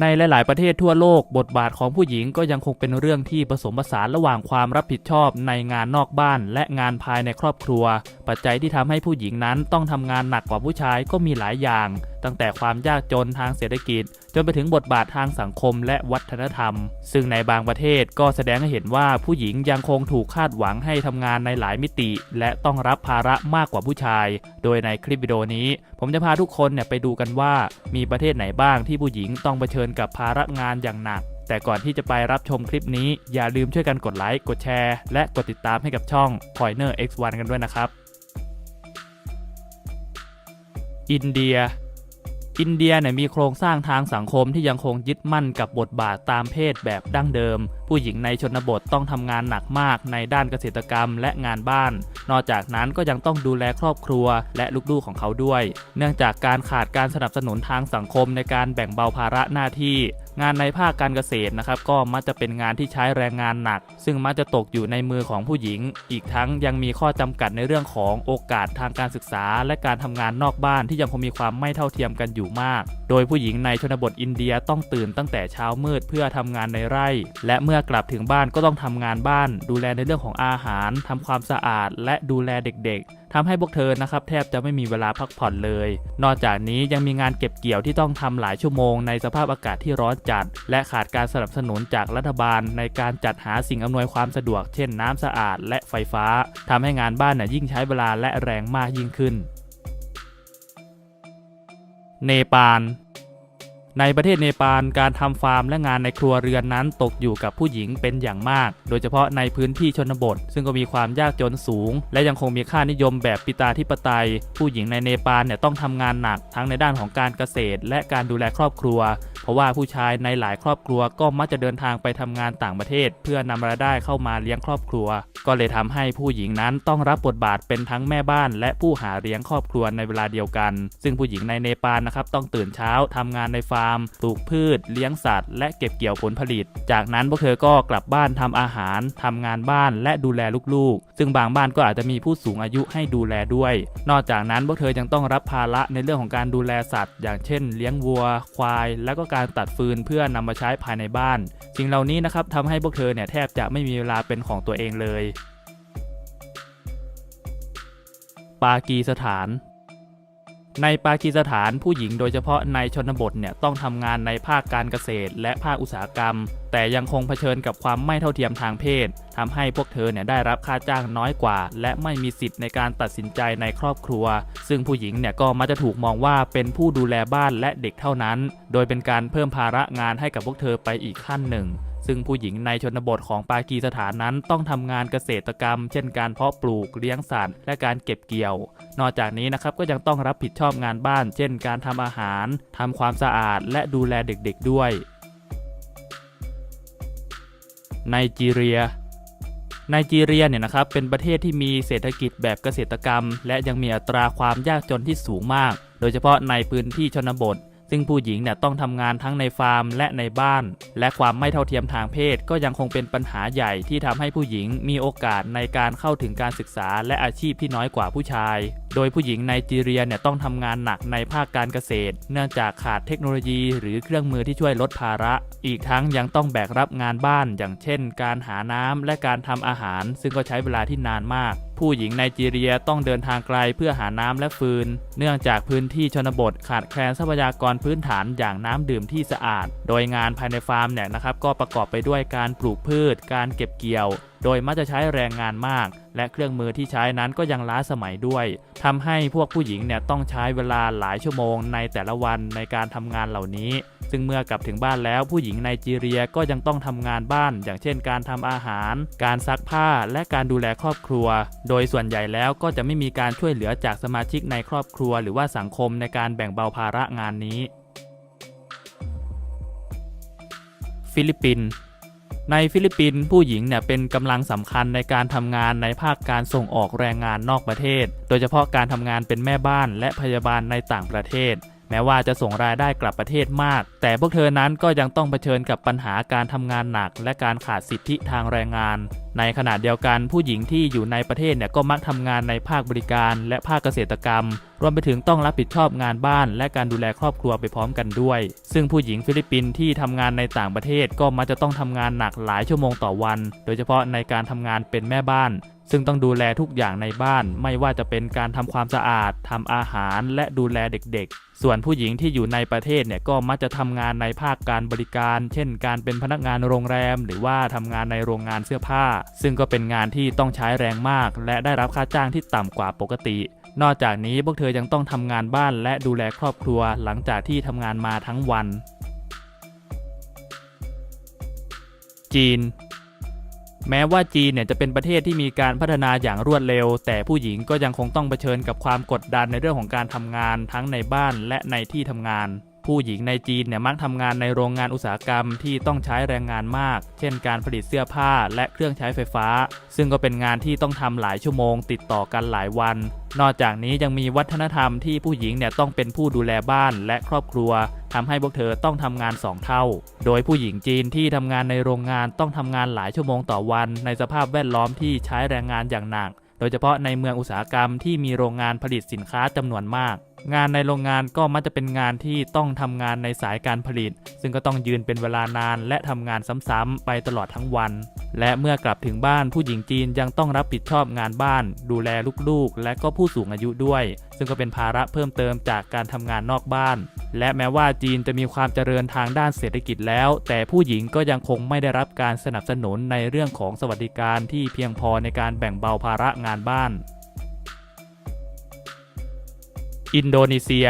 ในหลาย ๆ ประเทศทั่วโลก บทบาทของผู้หญิงก็ยังคงเป็นเรื่องที่ผสมผสานระหว่างความรับผิดชอบในงานนอกบ้าน และงานภายในครอบครัว ปัจจัยที่ทำให้ผู้หญิงนั้นต้องทำงานหนักกว่าผู้ชายก็มีหลายอย่าง ตั้งแต่ความยากจนทางเศรษฐกิจ จนไปถึงบทบาททางสังคมและวัฒนธรรม ซึ่งในบางประเทศก็แสดงให้เห็นว่าผู้หญิงยังคงถูกคาดหวังให้ทำงานในหลายมิติ และต้องรับภาระมากกว่าผู้ชาย โดยในคลิปวิดีโอนี้ ผมจะพาทุกคนเนี่ยไปดูกันว่ามีประเทศไหนบ้างที่ผู้หญิงต้องเผชิญกับภาระงานอย่างหนักแต่ก่อนที่จะไปรับชมคลิปนี้ อย่าลืมช่วยกันกดไลค์ กดแชร์ และกดติดตามให้กับช่อง Pointer X1 กันด้วยนะครับ อินเดีย อินเดียเนี่ยมีโครงสร้างทางสังคมที่ยังคงยึดมั่นกับบทบาทตามเพศแบบดั้งเดิม ผู้หญิงในชนบทต้องทำงานหนักมากในด้านเกษตรกรรมและงานบ้าน นอกจากนั้นก็ยังต้องดูแลครอบครัวและลูกๆของเขาด้วย เนื่องจากการขาดการสนับสนุนทางสังคมในการแบ่งเบาภาระหน้าที่ งานในภาคการเกษตรนะครับก็มักจะเป็นงานที่ใช้แรงงานหนัก ซึ่งมักจะตกอยู่ในมือของผู้หญิง อีกทั้งยังมีข้อจำกัดในเรื่องของโอกาสทางการศึกษา และการทำงานนอกบ้านที่ยังคงมีความไม่เท่าเทียมกันอยู่มาก โดยผู้หญิงในชนบทอินเดียต้องตื่นตั้งแต่เช้ามืดเพื่อทำงานในไร่ และเมื่อกลับถึงบ้านก็ต้องทำงานบ้าน ดูแลในเรื่องของอาหารทำความสะอาด และดูแลเด็กๆ ทำให้พวกเธอนะครับแทบจะไม่มีเวลาพักผ่อนเลย นอกจากนี้ยังมีงานเก็บเกี่ยวที่ต้องทำหลายชั่วโมงในสภาพอากาศที่ร้อนจัด และขาดการสนับสนุนจากรัฐบาล ในการจัดหาสิ่งอำนวยความสะดวกเช่นน้ำสะอาด และไฟฟ้าทำให้งานบ้านน่ยยิ่งใช้เวลาและแรงมากยิ่งขึ้น เนปาล ในประเทศเนปาลการทำฟาร์มและงานในครัวเรือนนั้นตกอยู่กับผู้หญิงเป็นอย่างมาก โดยเฉพาะในพื้นที่ชนบท ซึ่งก็มีความยากจนสูง และยังคงมีค่านิยมแบบปิตาธิปไตย ผู้หญิงในเนปาลเนี่ยต้องทำงานหนักทั้งในด้านของการเกษตร และการดูแลครอบครัว เพราะว่าผู้ชายในหลายครอบครัวก็มักจะเดินทางไปทำงานต่างประเทศ เพื่อนำรายได้เข้ามาเลี้ยงครอบครัว ก็เลยทำให้ผู้หญิงนั้นต้องรับบทบาทเป็นทั้งแม่บ้าน และผู้หาเลี้ยงครอบครัวในเวลาเดียวกัน ซึ่งผู้หญิงในเนปาลนะครับต้องตื่นเช้าทำงานในฟาร์มปลูกพืช เลี้ยงสัตว์ และเก็บเกี่ยวผลผลิต จากนั้นพวกเธอก็กลับบ้านทำอาหารทำงานบ้านและดูแลลูกๆ ซึ่งบางบ้านก็อาจจะมีผู้สูงอายุให้ดูแลด้วย นอกจากนั้นพวกเธอยังต้องรับภาระในเรื่องของการดูแลสัตว์ อย่างเช่น เลี้ยงวัว ควาย และก็การตัดฟืนเพื่อนำมาใช้ภายในบ้านสิ่งเหล่านี้นะครับทำให้พวกเธอเนี่ยแทบจะไม่มีเวลาเป็นของตัวเองเลย ปากีสถาน ในปากีสถานผู้หญิงโดยเฉพาะในชนบทเนี่ยต้องทำงานในภาคการเกษตร และภาคอุตสาหกรรม แต่ยังคงเผชิญกับความไม่เท่าเทียมทางเพศทำให้พวกเธอเนี่ยได้รับค่าจ้างน้อยกว่า และไม่มีสิทธิ์ในการตัดสินใจในครอบครัว ซึ่งผู้หญิงเนี่ยก็มักจะถูกมองว่าเป็นผู้ดูแลบ้านและเด็กเท่านั้น โดยเป็นการเพิ่มภาระงานให้กับพวกเธอไปอีกขั้นหนึ่ง ซึ่งผู้หญิงในชนบทของปากีสถานนั้นต้องทำงานเกษตรกรรม เช่นการเพาะปลูกเลี้ยงสัตว์และการเก็บเกี่ยว นอกจากนี้นะครับก็ยังต้องรับผิดชอบงานบ้าน เช่น การทำอาหารทำความสะอาด และดูแลเด็กๆด้วยไนจีเรียไนจีเรียเนี่ยนะครับเป็นประเทศที่มีเศรษฐกิจแบบเกษตรกรรม และยังมีอัตราความยากจนที่สูงมาก โดยเฉพาะในพื้นที่ชนบท ซึ่งผู้หญิงเนี่ยต้องทำงานทั้งในฟาร์มและในบ้าน และความไม่เท่าเทียมทางเพศก็ยังคงเป็นปัญหาใหญ่ที่ทำให้ผู้หญิงมีโอกาสในการเข้าถึงการศึกษาและอาชีพที่น้อยกว่าผู้ชาย โดยผู้หญิงไนจีเรียเนี่ยต้องทำงานหนักในภาคการเกษตร เนื่องจากขาดเทคโนโลยีหรือเครื่องมือที่ช่วยลดภาระ อีกทั้งยังต้องแบกรับงานบ้าน อย่างเช่น การหาน้ำและการทำอาหาร ซึ่งก็ใช้เวลาที่นานมาก ผู้หญิงไนจีเรียต้องเดินทางไกลเพื่อหาน้ำและฟืน เนื่องจากพื้นที่ชนบทขาดแคลนทรัพยากรพื้นฐานอย่างน้ำดื่มที่สะอาด โดยงานภายในฟาร์มเนี่ยนะครับก็ประกอบไปด้วยการปลูกพืช การเก็บเกี่ยว โดยมักจะใช้แรงงานมาก และเครื่องมือที่ใช้นั้นก็ยังล้าสมัยด้วยทำให้พวกผู้หญิงเนี่ยต้องใช้เวลาหลายชั่วโมงในแต่ละวันในการทำงานเหล่านี้ ซึ่งเมื่อกลับถึงบ้านแล้วผู้หญิงไนจีเรียก็ยังต้องทำงานบ้าน อย่างเช่น การทำอาหาร การซักผ้า และการดูแลครอบครัว โดยส่วนใหญ่แล้วก็จะไม่มีการช่วยเหลือจากสมาชิกในครอบครัว หรือว่าสังคมในการแบ่งเบาภาระงานนี้ ฟิลิปปินส์ ในฟิลิปปินส์ผู้หญิงเนี่ยเป็นกำลังสำคัญในการทำงานในภาคการส่งออกแรงงานนอกประเทศ โดยเฉพาะการทำงานเป็นแม่บ้านและพยาบาลในต่างประเทศ แม้ว่าจะส่งรายได้กลับประเทศมาก แต่พวกเธอนั้นก็ยังต้องเผชิญกับปัญหาการทำงานหนัก และการขาดสิทธิทางแรงงาน ในขณะเดียวกันผู้หญิงที่อยู่ในประเทศเนี่ยก็มักทำงานในภาคบริการและภาคเกษตรกรรม รวมไปถึงต้องรับผิดชอบงานบ้าน และการดูแลครอบครัวไปพร้อมกันด้วย ซึ่งผู้หญิงฟิลิปปินส์ที่ทำงานในต่างประเทศก็มักจะต้องทำงานหนักหลายชั่วโมงต่อวัน โดยเฉพาะในการทำงานเป็นแม่บ้าน ซึ่งต้องดูแลทุกอย่างในบ้าน ไม่ว่าจะเป็นการทำความสะอาดทำอาหาร และดูแลเด็กๆ ส่วนผู้หญิงที่อยู่ในประเทศเนี่ยก็มักจะทำงานในภาคการบริการ เช่น การเป็นพนักงานโรงแรม หรือว่าทำงานในโรงงานเสื้อผ้าซึ่งก็เป็นงานที่ต้องใช้แรงมาก และได้รับค่าจ้างที่ต่ำกว่าปกติ นอกจากนี้พวกเธอยังต้องทำงานบ้านและดูแลครอบครัวหลังจากที่ทำงานมาทั้งวัน จีนแม้ว่าจีนเนี่ยจะเป็นประเทศที่มีการพัฒนาอย่างรวดเร็ว แต่ผู้หญิงก็ยังคงต้องเผชิญกับความกดดันในเรื่องของการทำงานทั้งในบ้านและในที่ทำงาน ผู้หญิงในจีนเนี่ยมักทำงานในโรงงานอุตสาหกรรมที่ต้องใช้แรงงานมาก เช่นการผลิตเสื้อผ้าและเครื่องใช้ไฟฟ้า ซึ่งก็เป็นงานที่ต้องทำหลายชั่วโมง ติดต่อกันหลายวัน นอกจากนี้ยังมีวัฒนธรรมที่ผู้หญิงเนี่ยต้องเป็นผู้ดูแลบ้านและครอบครัวทำให้พวกเธอต้องทำงาน 2 เท่า โดยผู้หญิงจีนที่ทำงานในโรงงานต้องทำงานหลายชั่วโมงต่อวัน ในสภาพแวดล้อมที่ใช้แรงงานอย่างหนัก โดยเฉพาะในเมืองอุตสาหกรรมที่มีโรงงานผลิตสินค้าจำนวนมาก งานในโรงงานก็มักจะเป็นงานที่ต้องทำงานในสายการผลิต ซึ่งก็ต้องยืนเป็นเวลานาน และทำงานซ้ำๆไปตลอดทั้งวัน และเมื่อกลับถึงบ้านผู้หญิงจีนยังต้องรับผิดชอบงานบ้าน ดูแลลูกๆ และก็ผู้สูงอายุด้วย ซึ่งก็เป็นภาระเพิ่มเติมจากการทำงานนอกบ้าน และแม้ว่าจีนจะมีความเจริญทางด้านเศรษฐกิจแล้ว แต่ผู้หญิงก็ยังคงไม่ได้รับการสนับสนุนในเรื่องของสวัสดิการที่เพียงพอในการแบ่งเบาภาระงานบ้าน อินโดนีเซีย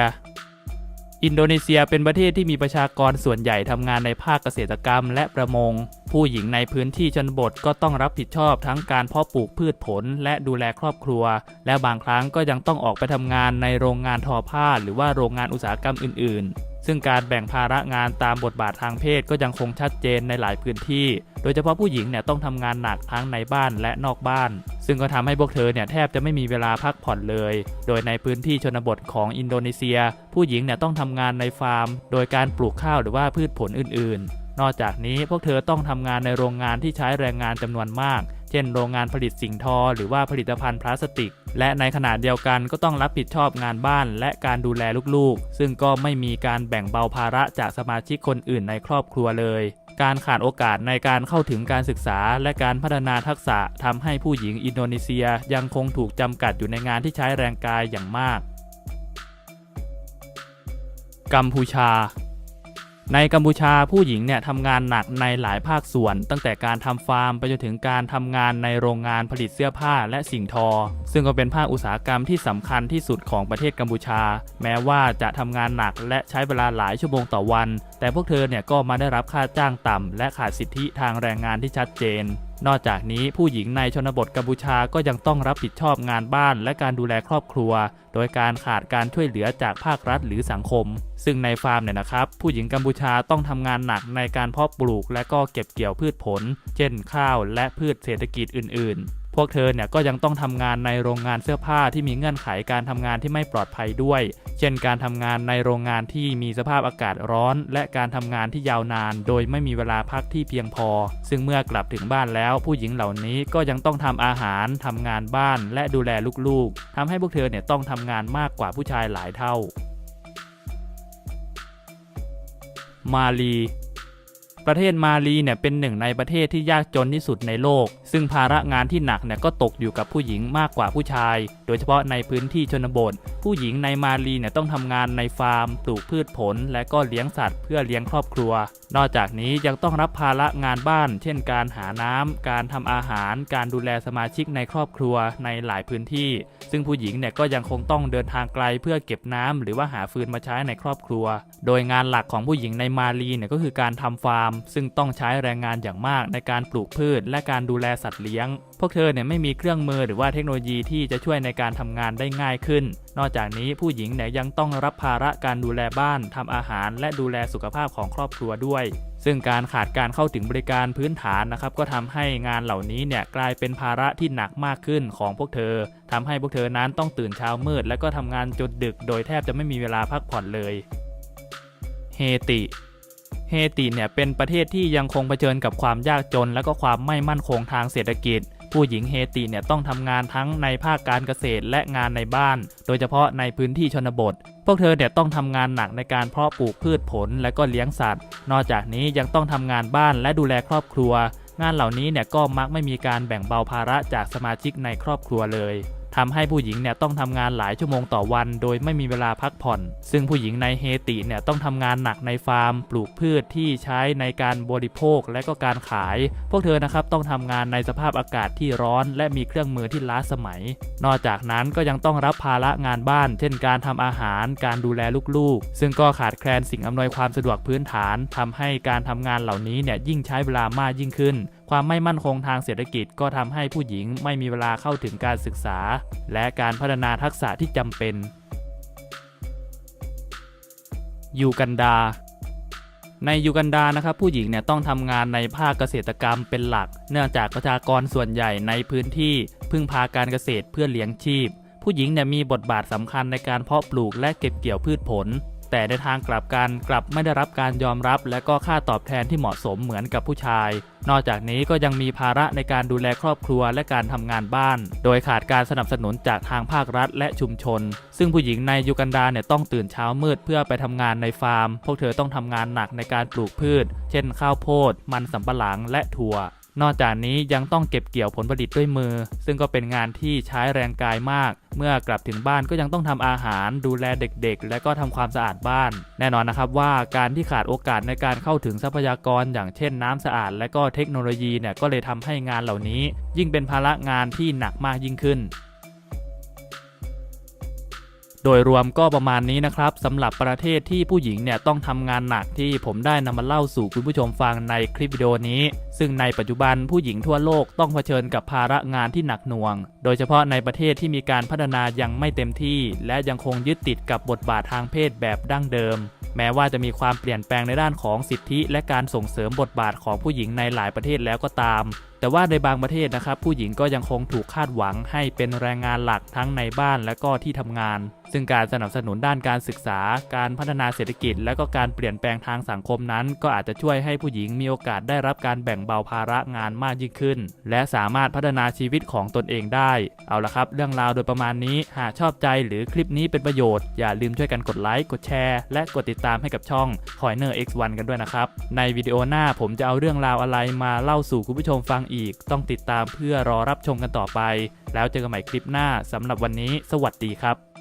อินโดนีเซียเป็นประเทศที่มีประชากรส่วนใหญ่ทำงานในภาคเกษตรกรรมและประมง ผู้หญิงในพื้นที่ชนบทก็ต้องรับผิดชอบทั้งการเพาะปลูกพืชผลและดูแลครอบครัว และบางครั้งก็ยังต้องออกไปทำงานในโรงงานทอผ้า หรือว่าโรงงานอุตสาหกรรมอื่น ๆ ซึ่งการแบ่งภาระงานตามบทบาททางเพศก็ยังคงชัดเจนในหลายพื้นที่ โดยเฉพาะผู้หญิงเนี่ยต้องทำงานหนักทั้งในบ้านและนอกบ้าน ซึ่งก็ทำให้พวกเธอเนี่ยแทบจะไม่มีเวลาพักผ่อนเลย โดยในพื้นที่ชนบทของอินโดนีเซีย ผู้หญิงเนี่ยต้องทำงานในฟาร์ม โดยการปลูกข้าวหรือว่าพืชผลอื่นๆ นอกจากนี้พวกเธอต้องทำงานในโรงงานที่ใช้แรงงานจำนวนมาก เช่น โรงงานผลิตสิ่งทอ หรือว่าผลิตภัณฑ์พลาสติก และในขณะเดียวกันก็ต้องรับผิดชอบงานบ้าน และการดูแลลูกๆ ซึ่งก็ไม่มีการแบ่งเบาภาระจากสมาชิกคนอื่นในครอบครัวเลยการขาดโอกาสในการเข้าถึงการศึกษาและการพัฒนาทักษะทำให้ผู้หญิงอินโดนีเซียยังคงถูกจำกัดอยู่ในงานที่ใช้แรงกายอย่างมาก กัมพูชา ในกัมพูชาผู้หญิงเนี่ยทำงานหนักในหลายภาคส่วน ตั้งแต่การทำฟาร์มไปจนถึงการทำงานในโรงงานผลิตเสื้อผ้าและสิ่งทอ ซึ่งก็เป็นภาคอุตสาหกรรมที่สำคัญที่สุดของประเทศกัมพูชา แม้ว่าจะทำงานหนักและใช้เวลาหลายชั่วโมงต่อวัน แต่พวกเธอเนี่ยก็มาได้รับค่าจ้างต่ำและขาดสิทธิทางแรงงานที่ชัดเจนนอกจากนี้ผู้หญิงในชนบทกัมพูชาก็ยังต้องรับผิดชอบงานบ้านและการดูแลครอบครัว โดยการขาดการช่วยเหลือจากภาครัฐหรือสังคม ซึ่งในฟาร์มเนี่ยนะครับ ผู้หญิงกัมพูชาต้องทำงานหนักในการเพาะปลูก และก็เก็บเกี่ยวพืชผล เช่นข้าวและพืชเศรษฐกิจอื่น ๆ พวกเธอเนี่ยก็ยังต้องทำงานในโรงงานเสื้อผ้าที่มีเงื่อนไขการทำงานที่ไม่ปลอดภัยด้วย เช่นการทำงานในโรงงานที่มีสภาพอากาศร้อน และการทำงานที่ยาวนาน โดยไม่มีเวลาพักที่เพียงพอ ซึ่งเมื่อกลับถึงบ้านแล้ว ผู้หญิงเหล่านี้ก็ยังต้องทำอาหารทำงานบ้าน และดูแลลูกๆทำให้พวกเธอเนี่ยต้องทำงานมากกว่าผู้ชายหลายเท่า มาลีประเทศมาลีเนี่ยเป็นหนึ่งในประเทศที่ยากจนที่สุดในโลก ซึ่งภาระงานที่หนักเนี่ยก็ตกอยู่กับผู้หญิงมากกว่าผู้ชาย โดยเฉพาะในพื้นที่ชนบท ผู้หญิงในมาลีเนี่ยต้องทำงานในฟาร์ม ปลูกพืชผล และก็เลี้ยงสัตว์เพื่อเลี้ยงครอบครัว นอกจากนี้ยังต้องรับภาระงานบ้าน เช่น การหาน้ำการทำอาหาร การดูแลสมาชิกในครอบครัวในหลายพื้นที่ ซึ่งผู้หญิงเนี่ยก็ยังคงต้องเดินทางไกลเพื่อเก็บน้ำหรือว่าหาฟืนมาใช้ในครอบครัว โดยงานหลักของผู้หญิงในมาลีเนี่ยก็คือการทำฟาร์ม ซึ่งต้องใช้แรงงานอย่างมากในการปลูกพืช และการดูแลสัตว์เลี้ยง พวกเธอเนี่ยไม่มีเครื่องมือหรือว่าเทคโนโลยีที่จะช่วยในการทำงานได้ง่ายขึ้น นอกจากนี้ผู้หญิงเนี่ยยังต้องรับภาระการดูแลบ้านทำอาหาร และดูแลสุขภาพของครอบครัวด้วย ซึ่งการขาดการเข้าถึงบริการพื้นฐานนะครับก็ทำให้งานเหล่านี้เนี่ยกลายเป็นภาระที่หนักมากขึ้นของพวกเธอทำให้พวกเธอนั้นต้องตื่นเช้ามืด และก็ทำงานจนดึก โดยแทบจะไม่มีเวลาพักผ่อนเลย เฮติ เฮติเนี่ยเป็นประเทศที่ยังคงเผชิญกับความยากจน และก็ความไม่มั่นคงทางเศรษฐกิจ ผู้หญิงเฮติเนี่ยต้องทำงานทั้งในภาคการเกษตรและงานในบ้าน โดยเฉพาะในพื้นที่ชนบท พวกเธอเนี่ยต้องทำงานหนักในการเพาะปลูกพืชผลและก็เลี้ยงสัตว์ นอกจากนี้ยังต้องทำงานบ้านและดูแลครอบครัว งานเหล่านี้เนี่ยก็มักไม่มีการแบ่งเบาภาระจากสมาชิกในครอบครัวเลย ทำให้ผู้หญิงเนี่ยต้องทำงานหลายชั่วโมงต่อวัน โดยไม่มีเวลาพักผ่อน ซึ่งผู้หญิงในเฮติเนี่ยต้องทำงานหนักในฟาร์ม ปลูกพืชที่ใช้ในการบริโภคและก็การขาย พวกเธอนะครับต้องทำงานในสภาพอากาศที่ร้อน และมีเครื่องมือที่ล้าสมัย นอกจากนั้นก็ยังต้องรับภาระงานบ้าน เช่นการทำอาหาร การดูแลลูกๆ ซึ่งก็ขาดแคลนสิ่งอำนวยความสะดวกพื้นฐานทำให้การทำงานเหล่านี้เนี่ยยิ่งใช้เวลามากยิ่งขึ้นความไม่มั่นคงทางเศรษฐกิจก็ทำให้ผู้หญิงไม่มีเวลาเข้าถึงการศึกษา และการพัฒนาทักษะที่จำเป็นยูกันดา ในยูกันดานะครับผู้หญิงเนี่ยต้องทำงานในภาคเกษตรกรรมเป็นหลัก เนื่องจากประชากรส่วนใหญ่ในพื้นที่ พึ่งพาการเกษตรเพื่อเลี้ยงชีพ ผู้หญิงเนี่ยมีบทบาทสำคัญในการเพาะปลูกและเก็บเกี่ยวพืชผล แต่ในทางกลับกันกลับไม่ได้รับการยอมรับ และก็ค่าตอบแทนที่เหมาะสมเหมือนกับผู้ชาย นอกจากนี้ก็ยังมีภาระในการดูแลครอบครัวและการทำงานบ้าน โดยขาดการสนับสนุนจากทางภาครัฐและชุมชน ซึ่งผู้หญิงในยูกันดาเนี่ยต้องตื่นเช้ามืดเพื่อไปทำงานในฟาร์ม พวกเธอต้องทำงานหนักในการปลูกพืช เช่น ข้าวโพด มันสำปะหลังและถั่ว นอกจากนี้ยังต้องเก็บเกี่ยวผลผลิตด้วยมือ ซึ่งก็เป็นงานที่ใช้แรงกายมาก เมื่อกลับถึงบ้านก็ยังต้องทำอาหาร ดูแลเด็กๆ และก็ทำความสะอาดบ้าน แน่นอนนะครับว่าการที่ขาดโอกาสในการเข้าถึงทรัพยากร อย่างเช่นน้ำสะอาด และก็เทคโนโลยีเนี่ยก็เลยทำให้งานเหล่านี้ ยิ่งเป็นภาระงานที่หนักมากยิ่งขึ้น โดยรวมก็ประมาณนี้นะครับสำหรับประเทศที่ผู้หญิงเนี่ยต้องทำงานหนักที่ผมได้นำมาเล่าสู่คุณผู้ชมฟังในคลิปวิดีโอนี้ ซึ่งในปัจจุบันผู้หญิงทั่วโลกต้องเผชิญกับภาระงานที่หนักหน่วง โดยเฉพาะในประเทศที่มีการพัฒนายังไม่เต็มที่ และยังคงยึดติดกับบทบาททางเพศแบบดั้งเดิม แม้ว่าจะมีความเปลี่ยนแปลงในด้านของสิทธิ และการส่งเสริมบทบาทของผู้หญิงในหลายประเทศแล้วก็ตาม แต่ว่าในบางประเทศนะครับ ผู้หญิงก็ยังคงถูกคาดหวังให้เป็นแรงงานหลักทั้งในบ้านและก็ที่ทำงาน ซึ่งการสนับสนุนด้านการศึกษา การพัฒนาเศรษฐกิจ และก็การเปลี่ยนแปลงทางสังคมนั้น ก็อาจจะช่วยให้ผู้หญิงมีโอกาสได้รับการแบ่งเบาภาระงานมากยิ่งขึ้น และสามารถพัฒนาชีวิตของตนเองได้ เอาละครับ เรื่องราวโดยประมาณนี้หากชอบใจหรือคลิปนี้เป็นประโยชน์ อย่าลืมช่วยกันกดไลค์กดแชร์ และกดติดตามให้กับช่อง c o i n e r X1 กันด้วยนะครับในวิดีโอหน้าผมจะเอาเรื่องราวอะไรมาเล่าสู่คุณผู้ชมฟังอีก ต้องติดตามเพื่อรอรับชมกันต่อไป แล้วเจอกันใหม่คลิปหน้าสำหรับวันนี้ สวัสดีครับ